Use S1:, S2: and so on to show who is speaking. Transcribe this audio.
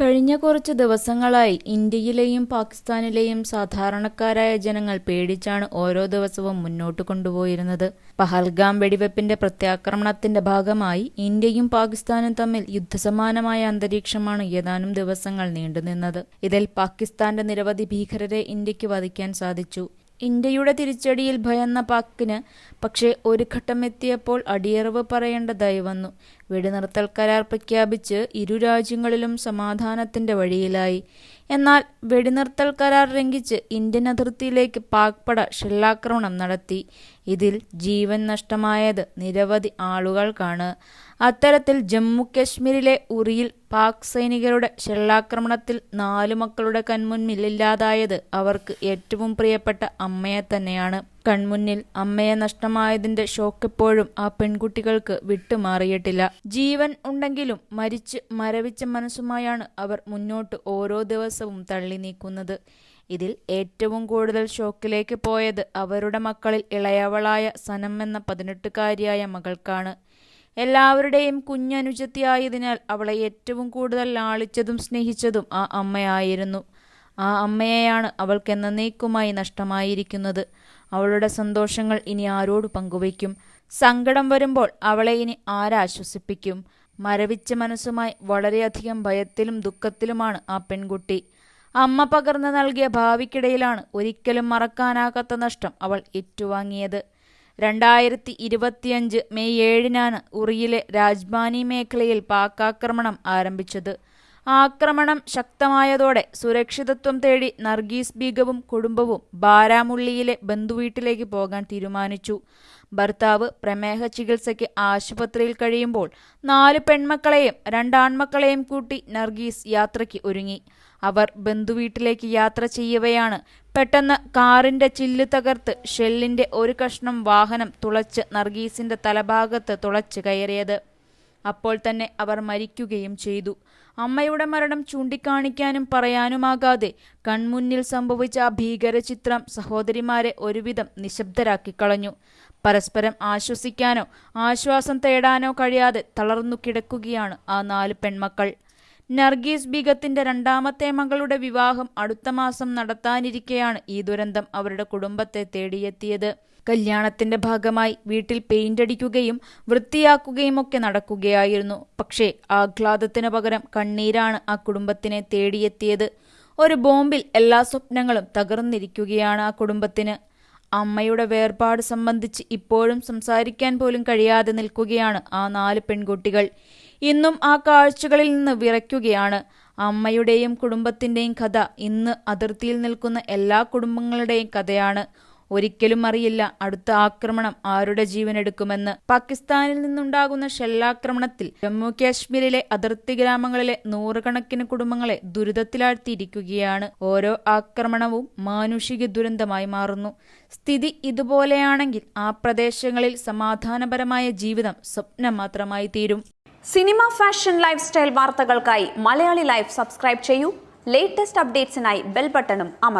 S1: കഴിഞ്ഞ കുറച്ച് ദിവസങ്ങളായി ഇന്ത്യയിലെയും പാകിസ്ഥാനിലെയും സാധാരണക്കാരായ ജനങ്ങൾ പേടിച്ചാണ് ഓരോ ദിവസവും മുന്നോട്ട് കൊണ്ടുപോയിരുന്നത്. പഹൽഗാം വെടിവെപ്പിന്റെ പ്രത്യാക്രമണത്തിന്റെ ഭാഗമായി ഇന്ത്യയും പാകിസ്ഥാനും തമ്മിൽ യുദ്ധസമാനമായ അന്തരീക്ഷമാണ് ഏതാനും ദിവസങ്ങൾ നീണ്ടുനിന്നത്. ഇതിൽ പാകിസ്ഥാന്റെ നിരവധി ഭീകരരെ ഇന്ത്യയ്ക്ക് വധിക്കാൻ സാധിച്ചു. ഇന്ത്യയുടെ തിരിച്ചടിയിൽ ഭയന്ന പാക്കിന് പക്ഷേ ഒരു ഘട്ടം എത്തിയപ്പോൾ അടിയറവ് പറയേണ്ടതായി വന്നു. വെടിനിർത്തൽ കരാർ പ്രഖ്യാപിച്ച് ഇരു രാജ്യങ്ങളിലും സമാധാനത്തിന്റെ വഴിയിലായി. എന്നാൽ വെടിനിർത്തൽ കരാർ ലംഘിച്ച് ഇന്ത്യൻ അതിർത്തിയിലേക്ക് പാക് പട ഷെല്ലാക്രമണം നടത്തി. ഇതിൽ ജീവൻ നഷ്ടമായത് നിരവധി ആളുകൾക്കാണ്. അത്തരത്തിൽ ജമ്മു കശ്മീരിലെ ഉറിയിൽ പാക് സൈനികരുടെ ഷെല്ലാക്രമണത്തിൽ നാലു മക്കളുടെ കൺമുന്നിൽ ഇല്ലാതായത് അവർക്ക് ഏറ്റവും പ്രിയപ്പെട്ട അമ്മയെ തന്നെയാണ്. കൺമുന്നിൽ അമ്മയെ നഷ്ടമായതിന്റെ ഷോക്കെപ്പോഴും ആ പെൺകുട്ടികൾക്ക് വിട്ടുമാറിയിട്ടില്ല. ജീവൻ ഉണ്ടെങ്കിലും മരിച്ച് മരവിച്ച മനസ്സുമായാണ് അവർ മുന്നോട്ട് ഓരോ ദിവസവും തള്ളി നീക്കുന്നത് ഇതിൽ ഏറ്റവും കൂടുതൽ ഷോക്കിലേക്ക് പോയത് അവരുടെ മക്കളിൽ ഇളയവളായ സനം എന്ന പതിനെട്ടുകാരിയായ മകൾക്കാണ്. എല്ലാവരുടെയും കുഞ്ഞനുജത്തിയായതിനാൽ അവളെ ഏറ്റവും കൂടുതൽ ലാളിച്ചതും സ്നേഹിച്ചതും ആ അമ്മയായിരുന്നു. ആ അമ്മയെയാണ് അവൾക്ക് എന്നേക്കുമായി നഷ്ടമായിരിക്കുന്നത്. അവളുടെ സന്തോഷങ്ങൾ ഇനി ആരോട് പങ്കുവയ്ക്കും? സങ്കടം വരുമ്പോൾ അവളെ ഇനി ആരാശ്വസിപ്പിക്കും? മരവിച്ച മനസ്സുമായി വളരെയധികം ഭയത്തിലും ദുഃഖത്തിലുമാണ് ആ പെൺകുട്ടി. അമ്മ പകർന്നു നൽകിയ ഭാവിക്കിടയിലാണ് ഒരിക്കലും മറക്കാനാകാത്ത നഷ്ടം അവൾ ഏറ്റുവാങ്ങിയത്. രണ്ടായിരത്തി ഇരുപത്തിയഞ്ച് മെയ് ഏഴിനാണ് ഉറിയിലെ രാജ്ബാനി മേഖലയിൽ പാക്കാക്രമണം ആരംഭിച്ചത്. ആക്രമണം ശക്തമായതോടെ സുരക്ഷിതത്വം തേടി നർഗീസ് ബീഗവും കുടുംബവും ബാരാമുള്ളിയിലെ ബന്ധുവീട്ടിലേക്ക് പോകാൻ തീരുമാനിച്ചു. ഭർത്താവ് പ്രമേഹ ചികിത്സയ്ക്ക് ആശുപത്രിയിൽ കഴിയുമ്പോൾ നാല് പെൺമക്കളെയും രണ്ടാൺമക്കളെയും കൂട്ടി നർഗീസ് യാത്രയ്ക്ക് ഒരുങ്ങി. അവർ ബന്ധുവീട്ടിലേക്ക് യാത്ര ചെയ്യവെയാണ് പെട്ടെന്ന് കാറിന്റെ ചില്ല് തകർത്ത് ഷെല്ലിന്റെ ഒരു കഷ്ണം വാഹനം തുളച്ച് നർഗീസിന്റെ തലഭാഗത്ത് തുളച്ച് കയറിയത്. അപ്പോൾ തന്നെ അവർ മരിക്കുകയും ചെയ്തു. അമ്മയുടെ മരണം ചൂണ്ടിക്കാണിക്കാനും പറയാനുമാകാതെ കൺമുന്നിൽ സംഭവിച്ച ആ ഭീകര ചിത്രം സഹോദരിമാരെ ഒരുവിധം നിശബ്ദരാക്കിക്കളഞ്ഞു പരസ്പരം ആശ്വസിക്കാനോ ആശ്വാസം തേടാനോ കഴിയാതെ തളർന്നു കിടക്കുകയാണ് ആ നാല് പെൺമക്കൾ. നർഗീസ് ബീഗത്തിന്റെ രണ്ടാമത്തെ മകളുടെ വിവാഹം അടുത്ത മാസം നടത്താനിരിക്കെയാണ് ഈ ദുരന്തം അവരുടെ കുടുംബത്തെ തേടിയെത്തിയത്. കല്യാണത്തിന്റെ ഭാഗമായി വീട്ടിൽ പെയിന്റ് അടിക്കുകയും വൃത്തിയാക്കുകയും ഒക്കെ നടക്കുകയായിരുന്നു. പക്ഷേ ആഹ്ലാദത്തിനു പകരം കണ്ണീരാണ് ആ കുടുംബത്തിനെ തേടിയെത്തിയത്. ഒരു ബോംബിൽ എല്ലാ സ്വപ്നങ്ങളും തകർന്നിരിക്കുകയാണ് ആ കുടുംബത്തിന്. അമ്മയുടെ വേർപാട് സംബന്ധിച്ച് ഇപ്പോഴും സംസാരിക്കാൻ പോലും കഴിയാതെ നിൽക്കുകയാണ് ആ നാല് പെൺകുട്ടികൾ. ഇന്നും ആ കാഴ്ചകളിൽ നിന്ന് വിറയ്ക്കുകയാണ്. അമ്മയുടെയും കുടുംബത്തിന്റെയും കഥ ഇന്ന് അതിർത്തിയിൽ നിൽക്കുന്ന എല്ലാ കുടുംബങ്ങളുടെയും കഥയാണ്. ഒരിക്കലും അറിയില്ല അടുത്ത ആക്രമണം ആരുടെ ജീവൻ എടുക്കുമെന്ന് പാകിസ്ഥാനിൽ നിന്നുണ്ടാകുന്ന ഷെല്ലാക്രമണത്തിൽ ജമ്മു കാശ്മീരിലെ അതിർത്തി ഗ്രാമങ്ങളിലെ നൂറുകണക്കിന് കുടുംബങ്ങളെ ദുരിതത്തിലാഴ്ത്തിയിരിക്കുകയാണ്. ഓരോ ആക്രമണവും മാനുഷിക ദുരന്തമായി മാറുന്നു. സ്ഥിതി ഇതുപോലെയാണെങ്കിൽ ആ പ്രദേശങ്ങളിൽ സമാധാനപരമായ ജീവിതം സ്വപ്നം മാത്രമായി തീരും.
S2: സിനിമ ഫാഷൻ ലൈഫ് സ്റ്റൈൽ വാർത്തകൾക്കായി മലയാളി ലൈഫ് സബ്സ്ക്രൈബ് ചെയ്യൂ. ലേറ്റസ്റ്റ് അപ്ഡേറ്റ്സിനായി ബെൽ ബട്ടണും അമർ